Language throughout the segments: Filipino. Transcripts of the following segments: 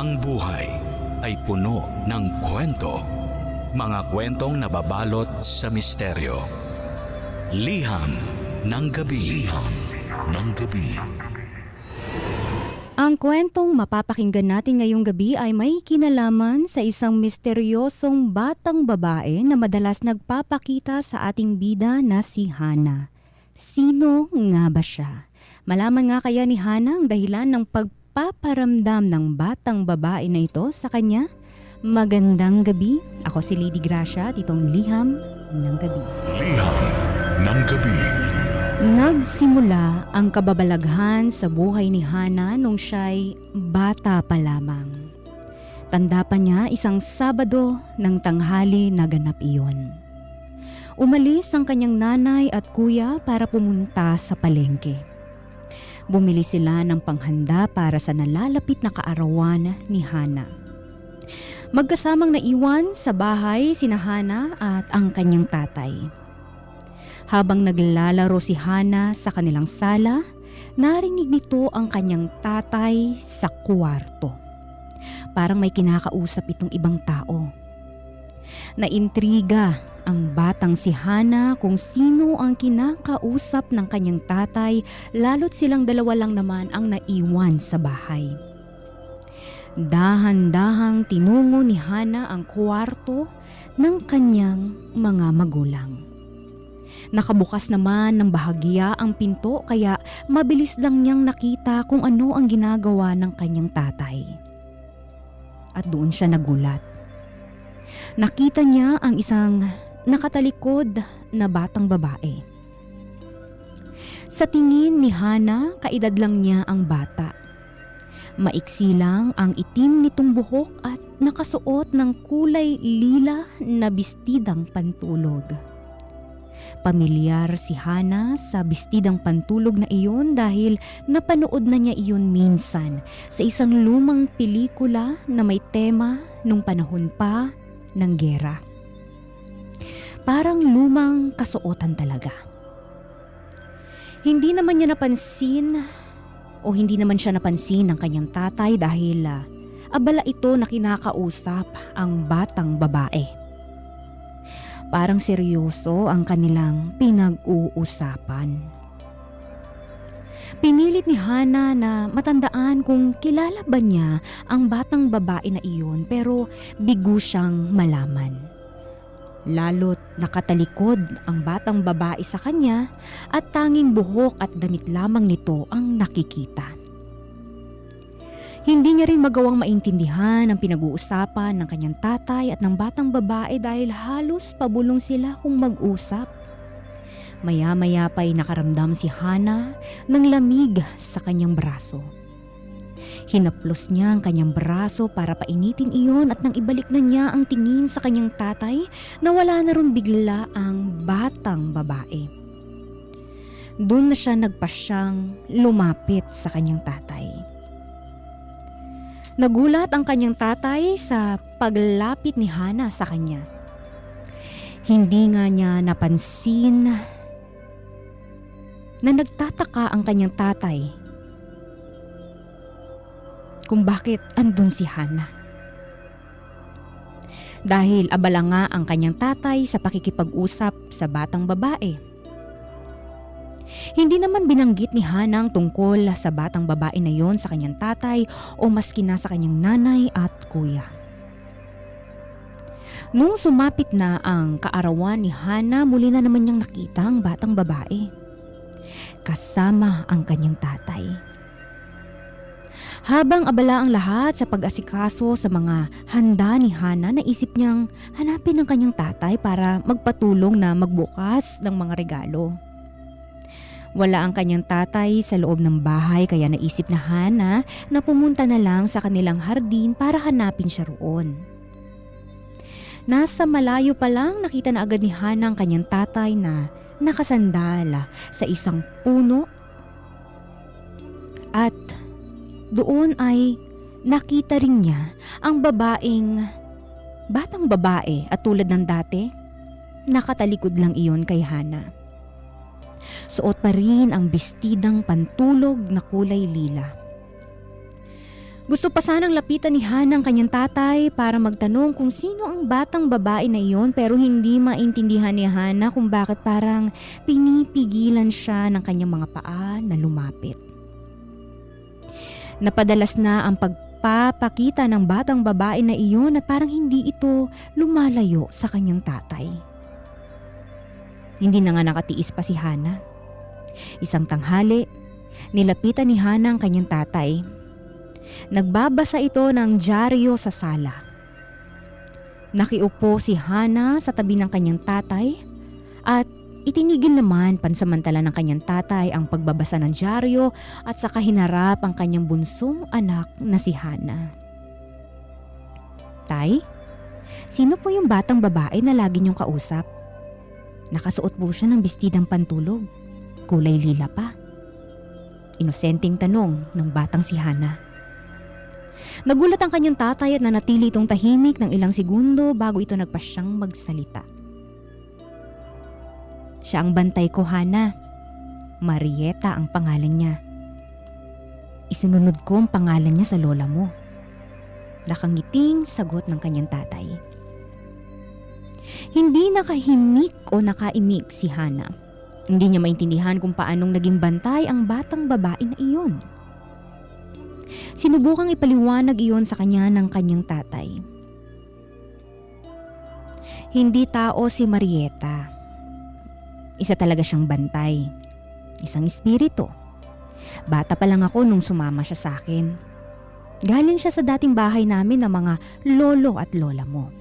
Ang buhay ay puno ng kwento. Mga kwentong nababalot sa misteryo. Liham ng gabi. Liham ng gabi. Ang kwentong mapapakinggan natin ngayong gabi ay may kinalaman sa isang misteryosong batang babae na madalas nagpapakita sa ating bida na si Hana. Sino nga ba siya? Malaman nga kaya ni Hana ang dahilan ng pagpaparamdam ng batang babae na ito sa kanya? Magandang gabi. Ako si Lady Gracia, titong liham ng gabi. Liham ng gabi. Nagsimula ang kababalaghan sa buhay ni Hana nung siya'y bata pa lamang. Tanda pa niya isang Sabado ng tanghali na ganap iyon. Umalis ang kanyang nanay at kuya para pumunta sa palengke. Bumili sila ng panghanda para sa nalalapit na kaarawan ni Hana. Magkasamang naiwan sa bahay sina Hana at ang kanyang tatay. Habang naglalaro si Hana sa kanilang sala, narinig nito ang kanyang tatay sa kwarto. Parang may kinakausap itong ibang tao. Naintriga ang batang si Hana kung sino ang kinakausap ng kanyang tatay lalo't silang dalawa lang naman ang naiwan sa bahay. Dahan-dahang tinungo ni Hana ang kwarto ng kanyang mga magulang. Nakabukas naman ng bahagya ang pinto kaya mabilis lang niyang nakita kung ano ang ginagawa ng kanyang tatay. At doon siya nagulat. Nakita niya ang isang nakatalikod na batang babae. Sa tingin ni Hana, kaedad lang niya ang bata. Maiksi lang ang itim nitong buhok at nakasuot ng kulay lila na bistidang pantulog. Pamilyar si Hana sa bistidang pantulog na iyon dahil napanood na niya iyon minsan sa isang lumang pelikula na may tema nung panahon pa ng gera. Parang lumang kasuotan talaga. Hindi naman niya napansin o hindi naman siya napansin ng kanyang tatay dahil ah, abala ito na kinakausap ang batang babae. Parang seryoso ang kanilang pinag-uusapan. Pinilit ni Hana na matandaan kung kilala ba niya ang batang babae na iyon pero bigo siyang malaman. Lalo't nakatalikod ang batang babae sa kanya at tanging buhok at damit lamang nito ang nakikita. Hindi niya rin magawang maintindihan ang pinag-uusapan ng kanyang tatay at ng batang babae dahil halos pabulong sila kung mag-usap. Maya-maya pa'y nakaramdam si Hana ng lamig sa kanyang braso. Hinaplos niya ang kanyang braso para painitin iyon at nang ibalik na niya ang tingin sa kanyang tatay na wala na ron bigla ang batang babae. Doon na siya nagpasyang lumapit sa kanyang tatay. Nagulat ang kanyang tatay sa paglapit ni Hana sa kanya. Hindi nga niya napansin na nagtataka ang kanyang tatay kung bakit andun si Hana. Dahil abala nga ang kanyang tatay sa pakikipag-usap sa batang babae. Hindi naman binanggit ni Hana ang tungkol sa batang babae na yon sa kanyang tatay o maski na sa kanyang nanay at kuya. Nung sumapit na ang kaarawan ni Hana, muli na naman niyang nakita ang batang babae. Kasama ang kanyang tatay. Habang abala ang lahat sa pag-asikaso sa mga handa ni Hana, naisip niyang hanapin ang kanyang tatay para magpatulong na magbukas ng mga regalo. Wala ang kanyang tatay sa loob ng bahay kaya naisip na Hana na pumunta na lang sa kanilang hardin para hanapin siya roon. Nasa malayo pa lang nakita na agad ni Hana ang kanyang tatay na nakasandala sa isang puno at doon ay nakita rin niya ang babaeng batang babae at tulad ng dati nakatalikod lang iyon kay Hana. Suot pa rin ang bestidang pantulog na kulay lila. Gusto pa sanang lapitan ni Hana ang kanyang tatay para magtanong kung sino ang batang babae na iyon pero hindi maintindihan ni Hana kung bakit parang pinipigilan siya ng kanyang mga paa na lumapit. Napadalas na ang pagpapakita ng batang babae na iyon at parang hindi ito lumalayo sa kanyang tatay. Hindi na nga nakatiis pa si Hana. Isang tanghali, nilapitan ni Hana ang kanyang tatay Nagbabasa ito ng dyaryo sa sala. Nakiupo si Hana sa tabi ng kanyang tatay at itinigil naman pansamantala ng kanyang tatay ang pagbabasa ng dyaryo at sa kahinarap ang kanyang bunsong anak na si Hana. Tay, sino po yung batang babae na lagi niyong kausap? Nakasuot po siya ng bestidang pantulog. Kulay lila pa. Inosenteng tanong ng batang si Hana. Nagulat ang kanyang tatay at nanatili itong tahimik ng ilang segundo bago ito nagpasyang magsalita. Siya ang bantay ko, Hana. Marieta ang pangalan niya. Isinunod ko ang pangalan niya sa lola mo. Nakangiting sagot ng kanyang tatay. Hindi nakahimik o nakaimik si Hana. Hindi niya maintindihan kung paanong naging bantay ang batang babae na iyon. Sinubukang ipaliwanag iyon sa kanya ng kanyang tatay. Hindi tao si Marieta. Isa talaga siyang bantay. Isang espiritu. Bata pa lang ako nung sumama siya sa akin. Galing siya sa dating bahay namin ng mga lolo at lola mo.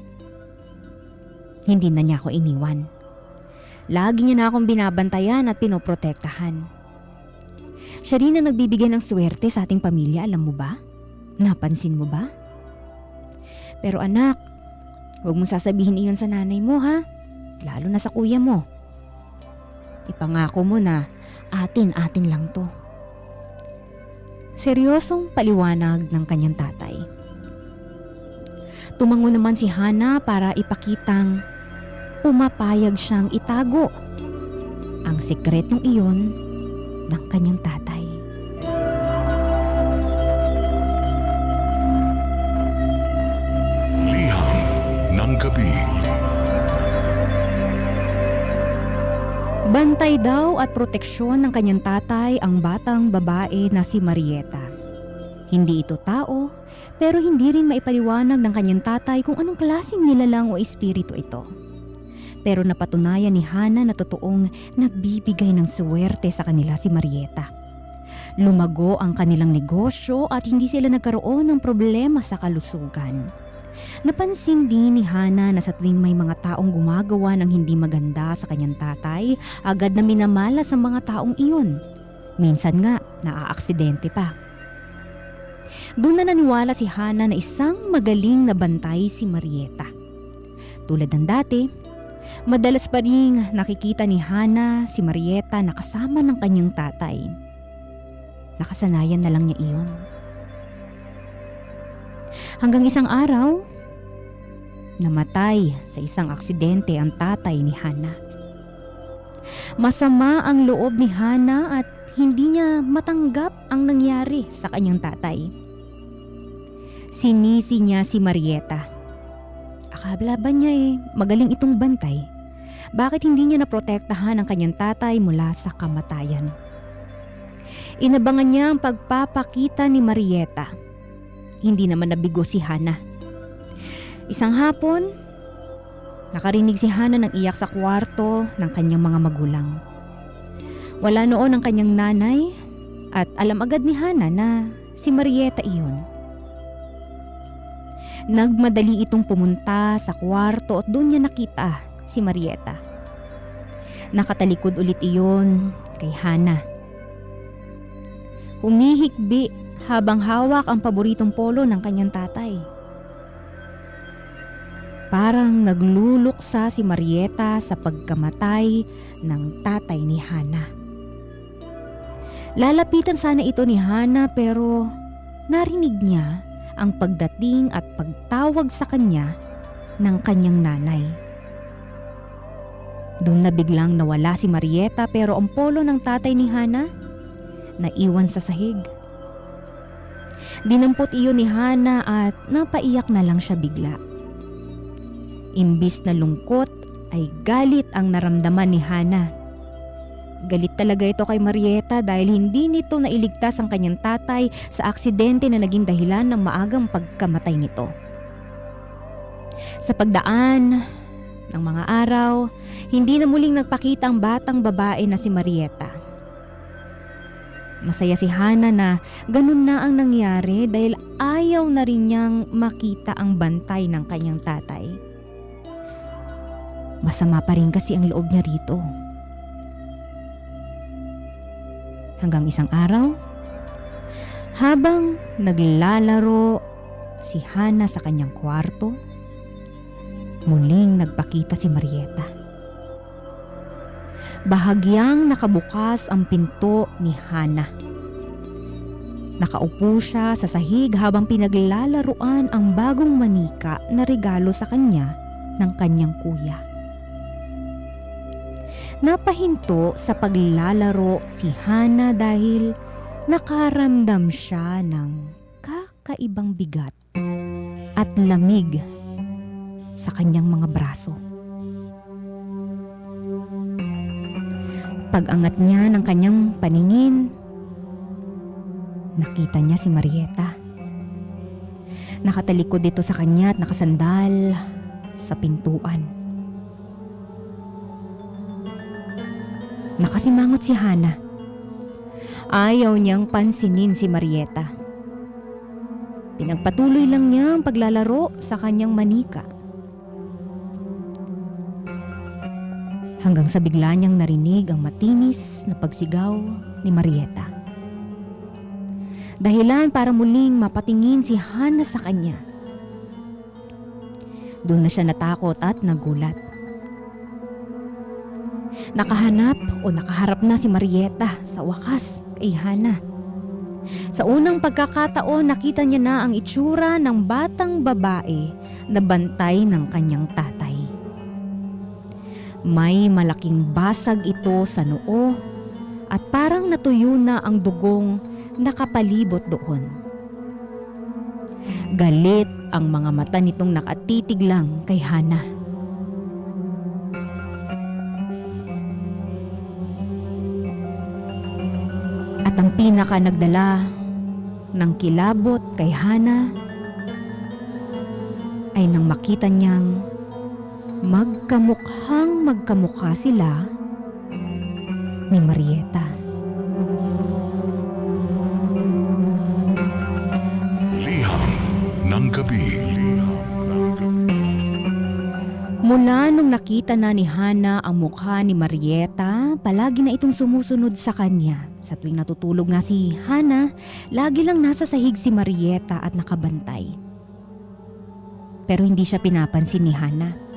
Hindi na niya ako iniwan. Lagi niya na akong binabantayan at pinoprotektahan. Siya rin ang nagbibigay ng swerte sa ating pamilya, alam mo ba? Napansin mo ba? Pero anak, huwag mo sasabihin iyon sa nanay mo ha, lalo na sa kuya mo. Ipangako mo na atin-atin lang to. Seryosong paliwanag ng kanyang tatay. Tumango naman si Hana para ipakitang pumapayag siyang itago ang sekretong iyon ng kanyang tatay. Liham ng gabi. Bantay daw at proteksyon ng kanyang tatay ang batang babae na si Marieta. Hindi ito tao, pero hindi rin maipaliwanag ng kanyang tatay kung anong klaseng nilalang o espiritu ito. Pero napatunayan ni Hana na totoong nagbibigay ng swerte sa kanila si Marieta. Lumago ang kanilang negosyo at hindi sila nagkaroon ng problema sa kalusugan. Napansin din ni Hana na sa tuwing may mga taong gumagawa ng hindi maganda sa kanyang tatay, agad na minamala sa mga taong iyon. Minsan nga, naaaksidente pa. Doon na naniwala si Hana na isang magaling na bantay si Marieta. Tulad ng dati, madalas pa rin nakikita ni Hana si Marieta na kasama ng kanyang tatay. Nakasanayan na lang niya iyon. Hanggang isang araw, namatay sa isang aksidente ang tatay ni Hana. Masama ang loob ni Hana at hindi niya matanggap ang nangyari sa kanyang tatay. Sinisi niya si Marieta. Akala ba niya eh, magaling itong bantay? Bakit hindi niya naprotektahan ang kanyang tatay mula sa kamatayan? Inabangan niya ang pagpapakita ni Marieta. Hindi naman nabigo si Hana. Isang hapon, nakarinig si Hana ng iyak sa kwarto ng kanyang mga magulang. Wala noon ang kanyang nanay at alam agad ni Hana na si Marieta iyon. Nagmadali itong pumunta sa kwarto at doon niya nakita si Marieta. Nakatalikod ulit iyon kay Hana. Humihikbi habang hawak ang paboritong polo ng kanyang tatay. Parang nagluluksa si Marieta sa pagkamatay ng tatay ni Hana. Lalapitan sana ito ni Hana pero narinig niya ang pagdating at pagtawag sa kanya ng kanyang nanay. Doon na biglang nawala si Marieta pero ang polo ng tatay ni Hana naiwan sa sahig. Dinampot iyon ni Hana at napaiyak na lang siya bigla. Imbis na lungkot ay galit ang naramdaman ni Hana. Galit talaga ito kay Marieta dahil hindi nito nailigtas ang kanyang tatay sa aksidente na naging dahilan ng maagang pagkamatay nito. Sa pagdaan ng mga araw, hindi na muling nagpakita ang batang babae na si Marieta. Masaya si Hana na ganun na ang nangyari dahil ayaw na rin niyang makita ang bantay ng kanyang tatay. Masama pa rin kasi ang loob niya rito. Hanggang isang araw, habang naglalaro si Hana sa kanyang kwarto, muling nagpakita si Marieta. Bahagyang nakabukas ang pinto ni Hana. Nakaupo siya sa sahig habang pinaglalaruan ang bagong manika na regalo sa kanya ng kanyang kuya. Napahinto sa paglalaro si Hana dahil nakaramdam siya ng kakaibang bigat at lamig sa kanyang mga braso. Pag-angat niya ng kanyang paningin, nakita niya si Marieta. Nakatalikod dito sa kanya at nakasandal sa pintuan. Nakasimangot si Hana. Ayaw niyang pansinin si Marieta. Pinagpatuloy lang niya ang paglalaro sa kanyang manika. Hanggang sa bigla niyang narinig ang matinis na pagsigaw ni Marieta. Dahilan para muling mapatingin si Hana sa kanya. Doon na siya natakot at nagulat. Nakahanap o nakaharap na si Marieta sa wakas kay Hana. Sa unang pagkakataon nakita niya na ang itsura ng batang babae na bantay ng kanyang tatay. May malaking basag ito sa noo at parang natuyo na ang dugong nakapalibot doon. Galit ang mga mata nitong nakatitig lang kay Hana. At ang pinaka nagdala ng kilabot kay Hana ay nang makita niyang magkamukhang magkamukha sila ni Marieta. Liham ng gabi. Mula nung nakita na ni Hana ang mukha ni Marieta, palagi na itong sumusunod sa kanya. Sa tuwing natutulog nga si Hana, lagi lang nasa sahig si Marieta at nakabantay. Pero hindi siya pinapansin ni Hana.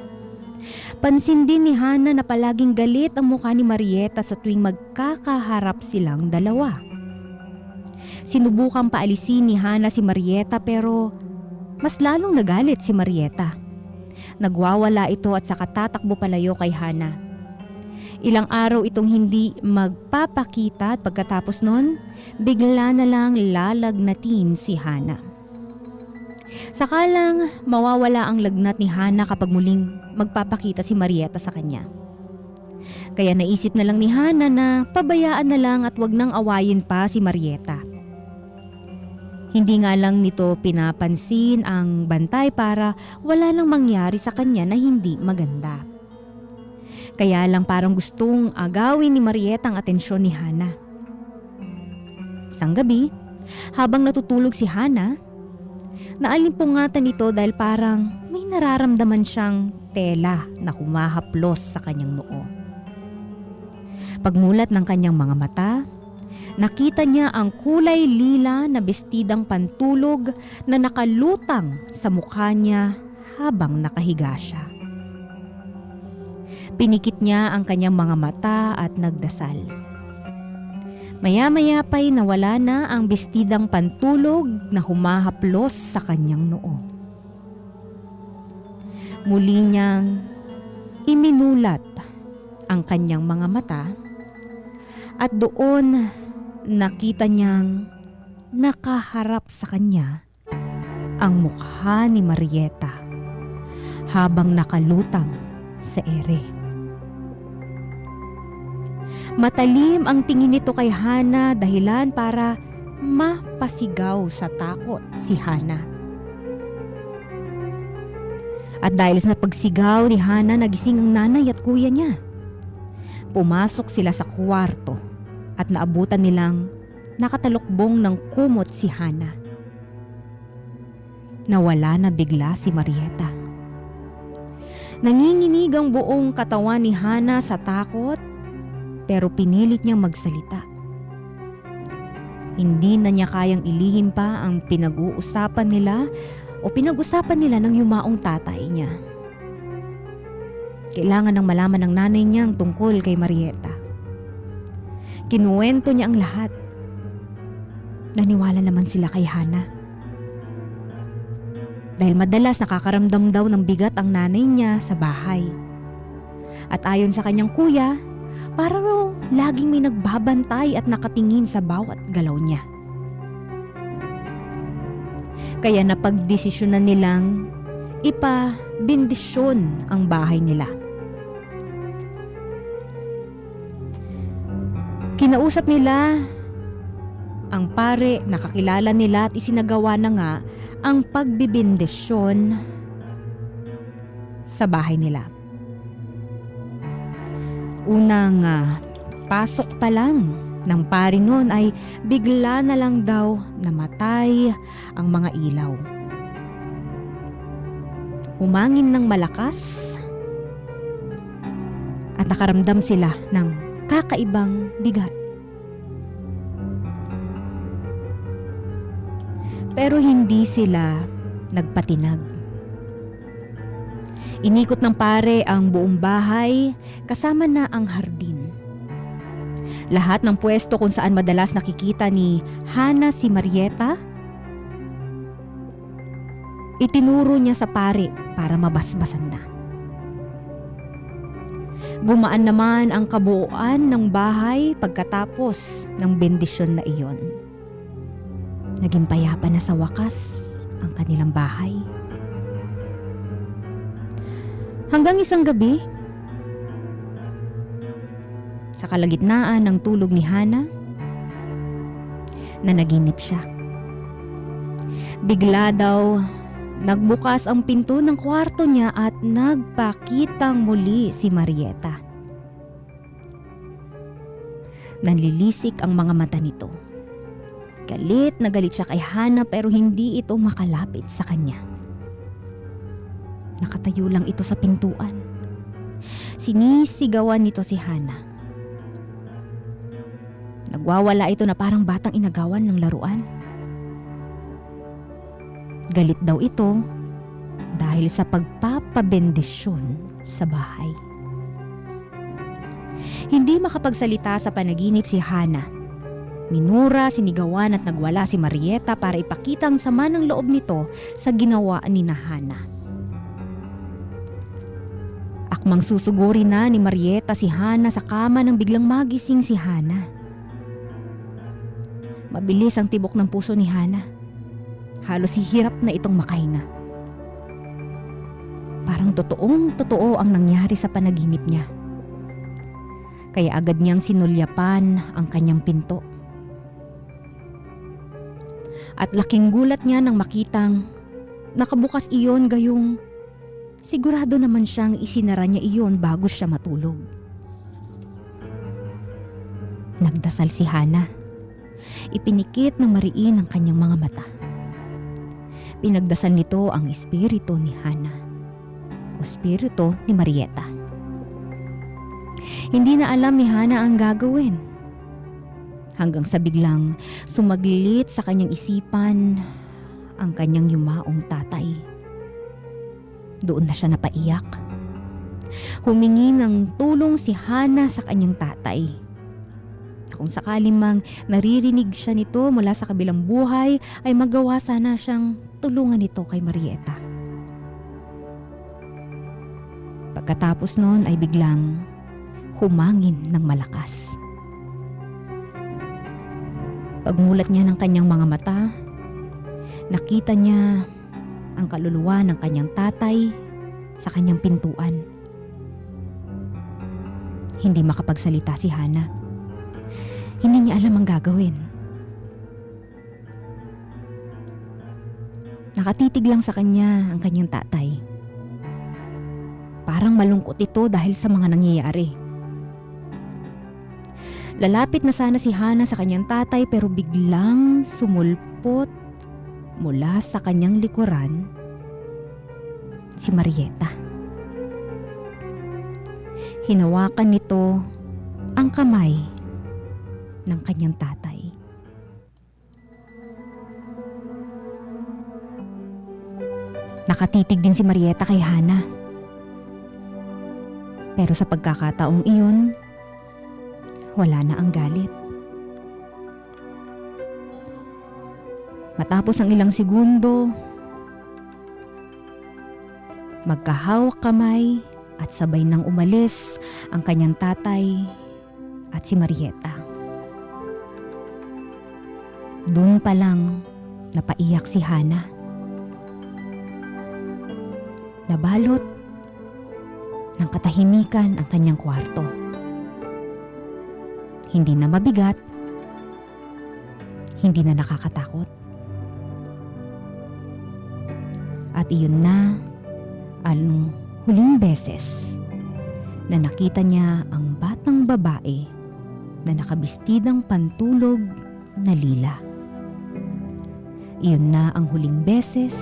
Pansin din ni Hana na palaging galit ang mukha ni Marieta sa tuwing magkakaharap silang dalawa. Sinubukang paalisin ni Hana si Marieta pero mas lalong nagalit si Marieta. Nagwawala ito at saka tatakbo palayo kay Hana. Ilang araw itong hindi magpapakita at pagkatapos nun, bigla na lang lalagnatin si Hana. Sakalang mawawala ang lagnat ni Hana kapag muling magpapakita si Marieta sa kanya. Kaya naisip na lang ni Hana na pabayaan na lang at wag nang awayin pa si Marieta. Hindi nga lang nito pinapansin ang bantay para wala nang mangyari sa kanya na hindi maganda. Kaya lang parang gustong agawin ni Marieta ang atensyon ni Hana. Isang gabi, habang natutulog si Hana, naalimpungatan ito dahil parang may nararamdaman siyang tela na humahaplos sa kanyang noo. Pagmulat ng kanyang mga mata, nakita niya ang kulay lila na bestidang pantulog na nakalutang sa mukha niya habang nakahiga siya. Pinikit niya ang kanyang mga mata at nagdasal. Maya-maya pa'y nawala na ang bestidang pantulog na humahaplos sa kanyang noo. Muli niyang iminulat ang kanyang mga mata at doon nakita niyang nakaharap sa kanya ang mukha ni Marieta habang nakalutang sa ere. Matalim ang tingin nito kay Hana dahilan para mapasigaw sa takot si Hana. At dahil sa pagsigaw ni Hana, nagising ang nanay at kuya niya. Pumasok sila sa kwarto at naabutan nilang nakatalokbong ng kumot si Hana. Nawala na bigla si Marieta. Nanginginig ang buong katawan ni Hana sa takot pero pinilit niyang magsalita. Hindi na niya kayang ilihim pa ang pinag-uusapan nila o pinag-usapan nila ng yumaong tatay niya. Kailangan ng malaman ng nanay niyang tungkol kay Marieta. Kinuwento niya ang lahat. Naniwala naman sila kay Hana. Dahil madalas nakakaramdam daw ng bigat ang nanay niya sa bahay. At ayon sa kanyang kuya, para raw laging may nagbabantay at nakatingin sa bawat galaw niya. Kaya napagdesisyonan nilang ipa-bendisyon ang bahay nila. Kinausap nila ang pare nakakilala nila at isinagawa na nga ang pagbibindisyon sa bahay nila. Unang ah, pasok pa lang ng pari noon ay bigla na lang daw namatay ang mga ilaw. Humangin ng malakas at nakaramdam sila ng kakaibang bigat. Pero hindi sila nagpatinag. Inikot ng pare ang buong bahay kasama na ang hardin. Lahat ng pwesto kung saan madalas nakikita ni Hana si Marieta, itinuro niya sa pare para mabasbasan na. Gumaan naman ang kabuuan ng bahay pagkatapos ng bendisyon na iyon. Naging payapa na sa wakas ang kanilang bahay. Hanggang isang gabi, sa kalagitnaan ng tulog ni Hana, na naginip siya. Bigla daw nagbukas ang pinto ng kwarto niya at nagpakitang muli si Marieta. Nanlilisik ang mga mata nito. Galit na galit siya kay Hana pero hindi ito makalapit sa kanya. Nakatayo lang ito sa pintuan. Sinisigawan nito si Hana. Nagwawala ito na parang batang inagawan ng laruan. Galit daw ito dahil sa pagpapabendisyon sa bahay. Hindi makapagsalita sa panaginip si Hana. Minura, sinigawan at nagwala si Marieta para ipakita ang sama ng loob nito sa ginawa ni Hana. Akmang susuguri na ni Marieta si Hana sa kama nang biglang magising si Hana. Mabilis ang tibok ng puso ni Hana. Halos hihirap na itong makahinga. Parang totoong totoo ang nangyari sa panaginip niya. Kaya agad niyang sinulyapan ang kanyang pinto. At laking gulat niya nang makitang nakabukas iyon gayong sigurado naman siyang isinara niya iyon bago siya matulog. Nagdasal si Hana. Ipinikit ng mariin ang kanyang mga mata. Pinagdasal nito ang espiritu ni Hana o espiritu ni Marieta. Hindi na alam ni Hana ang gagawin. Hanggang sa biglang sumaglit sa kanyang isipan ang kanyang yumaong tatay. Doon na siya napaiyak. Humingi ng tulong si Hana sa kanyang tatay. Kung sakaling mang naririnig siya nito mula sa kabilang buhay, ay magawa sana siyang tulungan nito kay Marieta. Pagkatapos noon ay biglang humangin ng malakas. Pagmulat niya ng kanyang mga mata, nakita niya ang kaluluwa ng kanyang tatay sa kanyang pintuan. Hindi makapagsalita si Hana. Hindi niya alam ang gagawin. Nakatitig lang sa kanya ang kanyang tatay. Parang malungkot ito dahil sa mga nangyayari. Lalapit na sana si Hana sa kanyang tatay pero biglang sumulpot mula sa kanyang likuran si Marieta. Hinawakan nito ang kamay ng kanyang tatay. Nakatitig din si Marieta kay Hana. Pero sa pagkakataong iyon, wala na ang galit. Matapos ang ilang segundo, magkahawak kamay at sabay nang umalis ang kanyang tatay at si Marieta. Doon pa lang napaiyak si Hana. Nabalot ng katahimikan ang kanyang kwarto. Hindi na mabigat, hindi na nakakatakot. Iyon na ang huling beses na nakita niya ang batang babae na nakabistidang pantulog na lila. Iyon na ang huling beses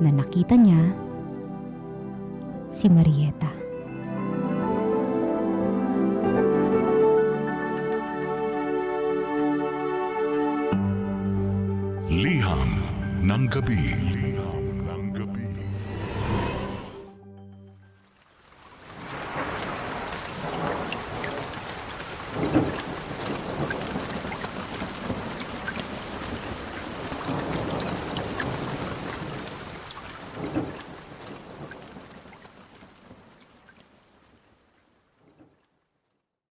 na nakita niya si Marieta. Liham ng gabi.